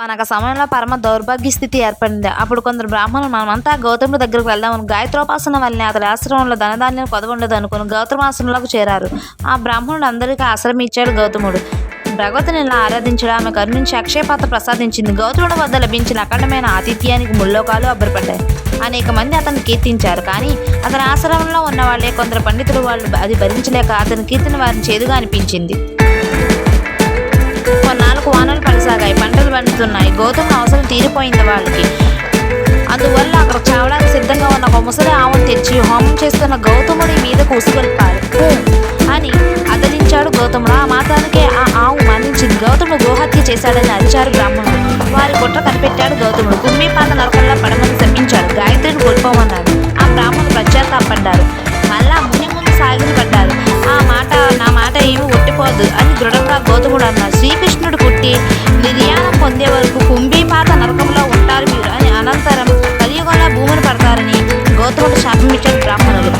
మనకు సమయంలో పరమ దౌర్భాగ్య స్థితి ఏర్పడింది. అప్పుడు కొందరు బ్రాహ్మణులు మనమంతా గౌతముడి దగ్గరకు వెళ్దామని గాయత్రోపాసన వల్లనే అతడి ఆశ్రమంలో ధనధాన్యం కొదవండదు అనుకుని గౌతమాశ్రమంలోకి చేరారు. ఆ బ్రాహ్మణుడు అందరికీ ఆశ్రమం ఇచ్చాడు గౌతముడు. భగవతిని ఇలా ఆరాధించడం ఆమె కరుణించి అక్షయపాత్ర ప్రసాదించింది. గౌతముడి వద్ద లభించిన అఖండమైన ఆతిథ్యానికి ముల్లోకాలు అబ్బరపడ్డాయి. అనేక మంది అతను కీర్తించారు. కానీ అతని ఆశ్రమంలో ఉన్న వాళ్ళే కొందరు పండితులు వాళ్ళు అది భరించలేక అతని కీర్తిని వారిని చేదుగా అనిపించింది. అంటుతున్నాయి పంటలు గౌతమ్ అవసరం తీరిపోయింది వాళ్ళకి. అందువల్ల అక్కడ చావడానికి సిద్ధంగా ఉన్న ఒక ముసలి ఆవును తెచ్చి హోమం చేస్తున్న గౌతముడి మీదకు ఉసుగొల్పారు అని అదలించాడు గౌతముడు. ఆ మాత్రానికే ఆ ఆవు మరణించింది గౌతముడు గోహత్య చేశాడని అరిచారు బ్రాహ్మణుడు. వారి కుట్ర కనిపెట్టాడు గౌతముడు. కుంభీపాత నరకంలో పడమని శమించాడు గాయత్రిని కోల్పోమన్నాడు. ఆ బ్రాహ్మణుడు పశ్చాత్తాపడ్డారు. మళ్ళా ముని ముందు సాగిలి పడ్డారు. ఆ మాట నా మాట ఏమి ఒట్టిపోదు అని దృఢంగా గౌతముడు అన్నాడు. శ్రీకృష్ణుడు పుట్టి పొందే వరకు కుంభీపాత నరకంలో ఉంటారు మీరు అని అనంతరం కలియుగంలో భూమిని పడతారని గౌతముడు శాపం ఇచ్చాడు బ్రాహ్మణులు.